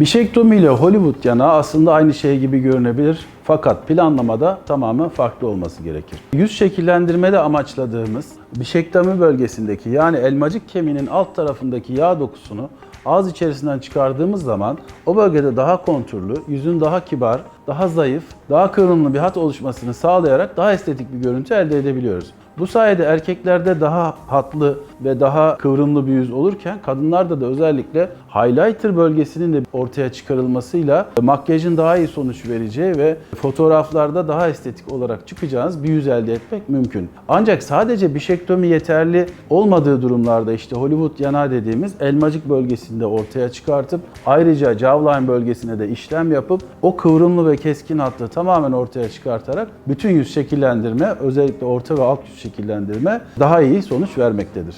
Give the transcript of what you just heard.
Bişektomi ile Hollywood yanağı aslında aynı şey gibi görünebilir. Fakat planlamada tamamen farklı olması gerekir. Yüz şekillendirmede amaçladığımız bişektomi bölgesindeki yani elmacık kemiğinin alt tarafındaki yağ dokusunu ağız içerisinden çıkardığımız zaman o bölgede daha konturlu, yüzün daha kibar, daha zayıf, daha kıvrımlı bir hat oluşmasını sağlayarak daha estetik bir görüntü elde edebiliyoruz. Bu sayede erkeklerde daha hatlı ve daha kıvrımlı bir yüz olurken kadınlarda da özellikle highlighter bölgesinin de ortaya çıkarılmasıyla makyajın daha iyi sonuç vereceği ve fotoğraflarda daha estetik olarak çıkacağınız bir yüz elde etmek mümkün. Ancak sadece bişektomi yeterli olmadığı durumlarda işte Hollywood yanağı dediğimiz elmacık bölgesinde ortaya çıkartıp ayrıca jawline bölgesine de işlem yapıp o kıvrımlı ve keskin hattı tamamen ortaya çıkartarak bütün yüz şekillendirme özellikle orta ve alt yüz şekillendirme daha iyi sonuç vermektedir.